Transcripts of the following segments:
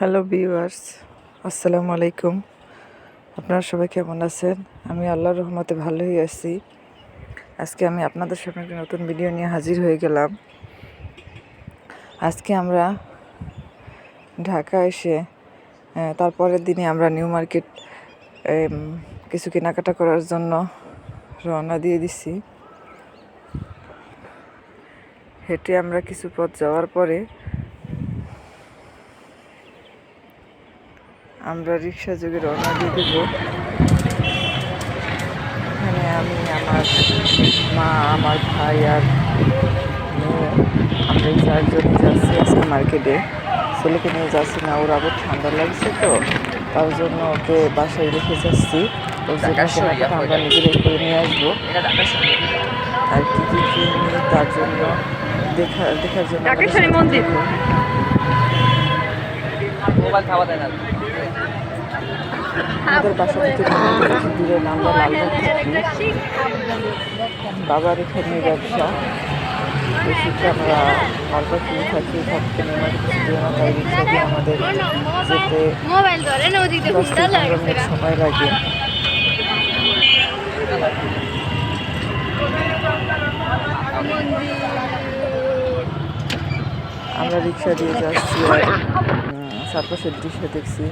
Hello viewers আসসালামু আলাইকুম আপনারা সবাই কেমন আছেন? আমি আল্লাহর রহমতে ভালোই আছি। আজকে আমি আপনাদের সামনে একটা নতুন ভিডিও নিয়ে হাজির হয়ে গেলাম। আজকে আমরা ঢাকা এসে তারপরের দিনে আমরা নিউ মার্কেট কিছু কেনাকাটা করার জন্য রওনা দিয়ে দিছি। হেঁটে আমরা কিছু পথ যাওয়ার পরে আমরা রিক্সা যোগে রওনা দিয়ে দেব। এখানে আমি আমার মা আমার ভাই আর মেয়ে আমরা এই চারজনই যাচ্ছি আজকে মার্কেটে। ছেলেকে নিয়ে যাচ্ছি না ওর আবার ঠান্ডা লাগছে তো তার জন্য ওকে বাসায় রেখে যাচ্ছি। ওর জন্য কেনাকাটা আমরা নিজেরাই করে নিয়ে আসব। আর কি কি কিনি তার জন্য দেখা দেখার জন্য। মোবাইল খাওয়া দেয় না। আমাদের বাসা থেকে দূরে না, আমরা লালবাগ বাবার এখানে ব্যবসা। আমরা কিনে থাকি থাকতে রিক্সা দিয়ে আমাদের যেতে দশ থেকে মিনিট সময় লাগে। আমরা রিক্সা দিয়ে যাচ্ছি উম, দৃশ্য দেখছি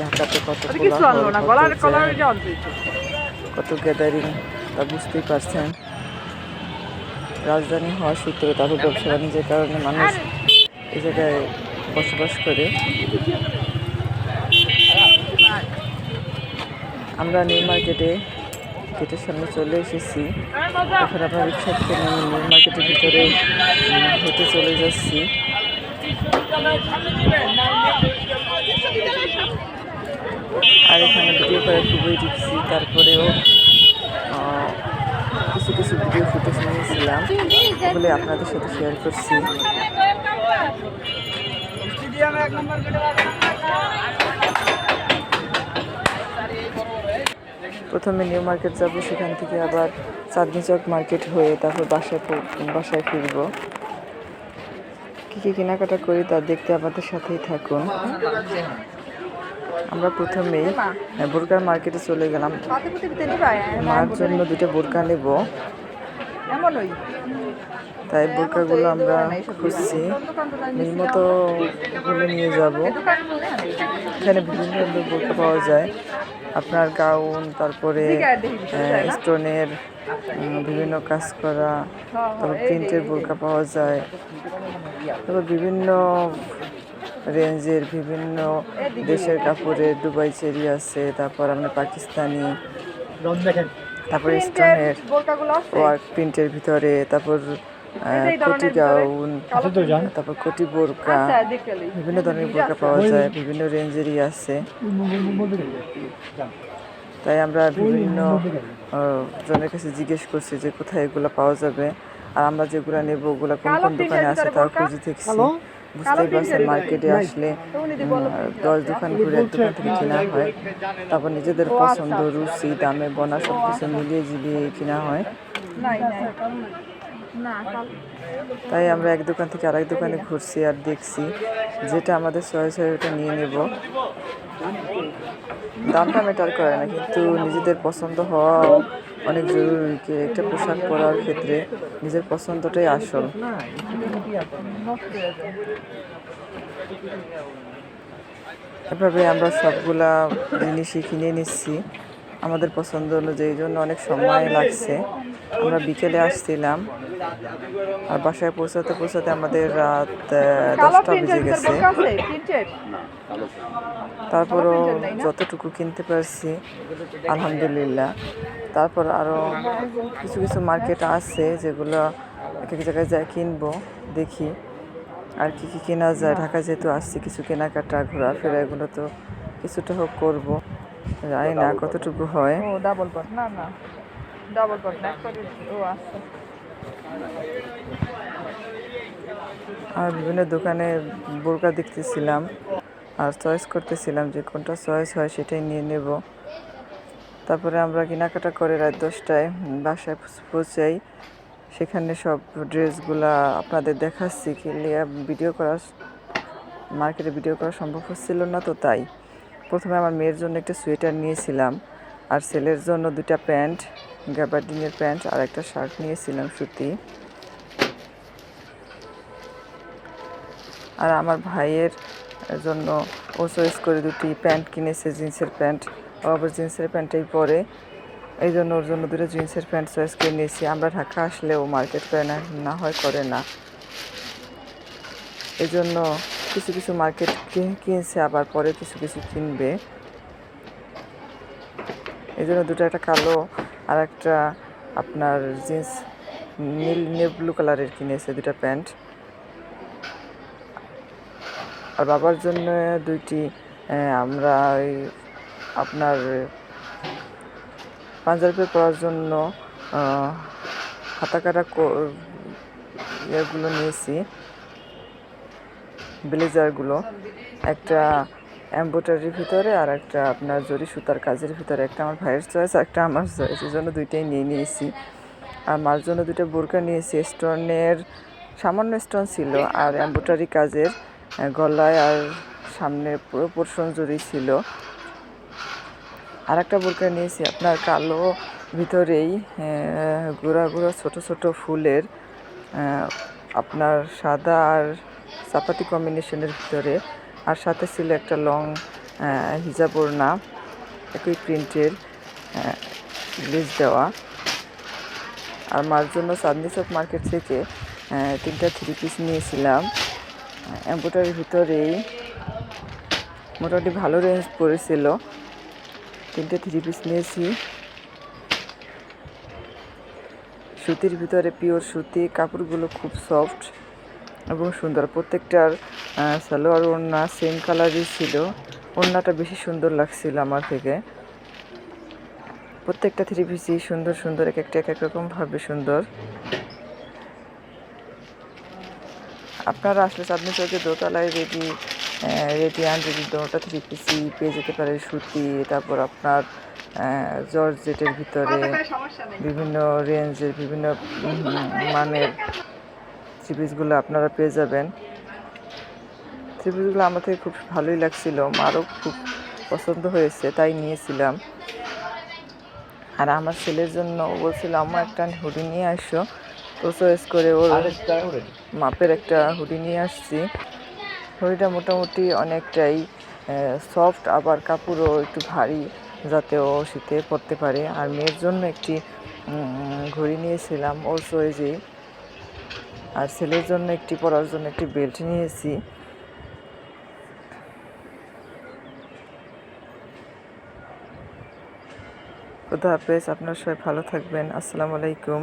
ঢাকাতে কত কত গ্যাদারিং তা বুঝতেই পারছেন। রাজধানী হওয়ার সূত্রে তারপর ব্যবসা বাণিজ্যের কারণে মানুষ এই জায়গায় বসবাস করে। আমরা নিউ মার্কেটে গেটের সামনে চলে এসেছি। এখন আমরা রিক্সা থেকে নিউ মার্কেটের ভিতরে হেঁটে চলে যাচ্ছি। আর এখানে ভিডিও করা খুবই রিক্সি তারপরেও কিছু কিছু ভিডিও ফুটেজ নিয়েছিলাম বলে আপনাদের সাথে শেয়ার করছি। প্রথমে নিউ মার্কেট যাব, সেখান থেকে আবার চাঁদনি চক মার্কেট হয়ে তারপর বাসায় বাসায় ফিরবো। কী কী কেনাকাটা করি তা দেখতে আমাদের সাথেই থাকুন। আমরা প্রথমেই আহ, বোরকার মার্কেটে চলে গেলাম। দিবা? মার জন্য দুটো বোরকা নেব। তাই বোরকাগুলো আমরা খুঁজছি। এই মতো নিয়ে যাব। এখানে বিভিন্ন ধরনের বোরকা পাওয়া যায়। আপনার গাউন তারপরে স্টোনের বিভিন্ন কাজ করা তারপর প্রিন্টের বোরকা পাওয়া যায়। তারপর বিভিন্ন রেঞ্জের বিভিন্ন দেশের কাপড়ের দুবাই চেরি আছে তারপর আপনার পাকিস্তানি তারপরে স্টোনের ওয়ার্ক প্রিন্টের ভিতরে তারপর আহ, কোটি তারপর কোটি বোরকা আচ্ছা বিভিন্ন ধরনের বোরকা পাওয়া যায় বিভিন্ন রেঞ্জেরই আছে। তাই আমরা বিভিন্ন জনের কাছে জিজ্ঞেস করছি যে কোথায় এগুলো পাওয়া যাবে। আর আমরা যেগুলো নেব ওগুলো কোন কোন দোকানে আছে তাও খুঁজে দেখছি। বুঝতেই পারছেন মার্কেটে আসলে দশ দোকান ঘুরে এক দোকান থেকে কেনা হয় তারপর নিজেদের পছন্দ রুচি দামে বনা সব কিছু মিলিয়ে জিলিয়ে কেনা হয়। তাই আমরা এক দোকান থেকে আরেক দোকানে ঘুরছি আর দেখছি যেটা আমাদের চয়েস হয় ওটা নিয়ে নেব। দামটা ম্যাটার করে না, কিন্তু নিজেদের পছন্দ হওয়া অনেক জরুরি কি একটা পোশাক পরার ক্ষেত্রে নিজের পছন্দটাই আসল। এভাবে আমরা সবগুলা জিনিসই কিনে নিচ্ছি। আমাদের পছন্দ হলো যে এই জন্য অনেক সময় লাগছে। আমরা বিকেলে আসছিলাম আর বাসায় পৌঁছাতে পৌঁছাতে আমাদের রাত দশটা বেজে গেছে। তারপরও যতটুকু কিনতে পারছি আলহামদুলিল্লাহ। তারপর আরও কিছু কিছু মার্কেট আছে যেগুলো এক এক জায়গায় যাই কিনবো দেখি আর কি কি কেনা যায়। ঢাকা যেহেতু আসছি কিছু কেনাকাটা ঘোরাফেরা এগুলো তো কিছুটা হোক করব। জানি না কতটুকু হয়। ও ডাবল পাট না না। ডাবল পাট না করে ও আচ্ছা আর বিভিন্ন দোকানে বোরকা দেখতেছিলাম আর চয়েস করতেছিলাম যে কোনটা চয়েস হয় সেটাই নিয়ে নেব। তারপরে আমরা কেনাকাটা করে রাত দশটায় বাসায় পৌঁছাই। সেখানে সব ড্রেসগুলা আপনাদের দেখাচ্ছি ক্লিয়ার ভিডিও করা মার্কেটে ভিডিও করা সম্ভব হচ্ছিল না তো তাই। প্রথমে আমার মেয়ের জন্য একটা সোয়েটার নিয়েছিলাম আর ছেলের জন্য দুটা প্যান্ট গ্যাবার্ডিনের প্যান্ট আর একটা শার্ট নিয়েছিলাম সুতি। আর আমার ভাইয়ের জন্য ও চয়েস করে দুটি প্যান্ট কিনেছে, জিন্সের প্যান্ট। আবার জিন্সের প্যান্টটাই পরে। এই জন্য ওর জন্য দুটো জিন্সের প্যান্ট চয়েস করে নিয়েছি। আমরা ঢাকা আসলে ও মার্কেট করে না না হয় করে না। এই জন্য কিছু কিছু মার্কেট কিনছে আবার পরে কিছু কিছু কিনবে। এই জন্য দুটো একটা কালো আর একটা আপনার জিন্স নীল নীল ব্লু কালারের কিনেছে দুটা প্যান্ট। আর বাবার জন্য দুইটি আমরা ওই আপনার পাঞ্জাবি পরার জন্য আহ, হাতা কাটা কো- ইয়েগুলো নিয়েছি। ব্লেজারগুলো, একটা এম্ব্রয়ডারির ভিতরে আর একটা আপনার জরি সুতার কাজের ভিতরে, একটা আমার ভাইয়ের চয়েস, একটা আমার চয়েস এই জন্য দুইটাই নিয়ে নিয়েছি। আর মার জন্য দুটো বোরকা নিয়েছি, স্টোনের, সামান্য স্টোন ছিল আর এম্ব্রয়ডারি কাজের গলায় আর সামনে পুরো পোর্শন জড়ি ছিল। আর একটা বোরকা নিয়েছি আপনার কালো ভিতরেই গুঁড়া গুঁড়া ছোট ছোট ফুলের আপনার সাদা আর চাপাতি কম্বিনেশনের ভিতরে। আর সাথে ছিল একটা লং হিজাব ওড়না, একই প্রিন্টের গ্লেজ দেওয়া। আর মার জন্য চাঁদনি চক মার্কেট থেকে তিনটা থ্রি পিস নিয়েছিলাম। এম্ব্রয়ডারির ভিতরেই মোটামুটি ভালো রেঞ্জ পড়েছিল। তিনটে থ্রি পিস নিয়েছি। সুতির ভিতরে পিওর সুতি, কাপড়গুলো খুব সফট এবং সুন্দর। প্রত্যেকটার সালোয়ার ওড়না সেম কালারই ছিল। ওড়নাটা বেশি সুন্দর লাগছিল আমার থেকে। প্রত্যেকটা থ্রি পিসই সুন্দর সুন্দর এক একটা এক এক রকম ভাবে সুন্দর। আপনারা আসলে চাঁদনি চৌকে দোতলায় রেডি রেডি আনরেডি দোটা থ্রি পিসি পেয়ে যেতে পারে সুতি তারপর আপনার জর্জেটের ভিতরে বিভিন্ন রেঞ্জের বিভিন্ন মানের থ্রি পিসগুলো আপনারা পেয়ে যাবেন। থ্রি পিসগুলো আমার থেকে খুব ভালোই লাগছিল মারও খুব পছন্দ হয়েছে তাই নিয়েছিলাম। আর আমার ছেলের জন্য ও বলছিল আম্মা একটা হুডি নিয়ে আসো। তো চয়েস করে ওর মাপের একটা হুডি নিয়ে আসছি। হুডিটা মোটামুটি অনেকটাই সফট আবার কাপড়ও একটু ভারী যাতে ও শীতে পরতে পারে। আর মেয়ের জন্য একটি ঘড়ি নিয়েছিলাম ওর চয়েজেই আর ছেলের জন্য একটি পরার জন্য একটি বেল্ট নিয়েছি। খুদা হাফেজ, আপনার সবাই ভালো থাকবেন। আসসালামু আলাইকুম।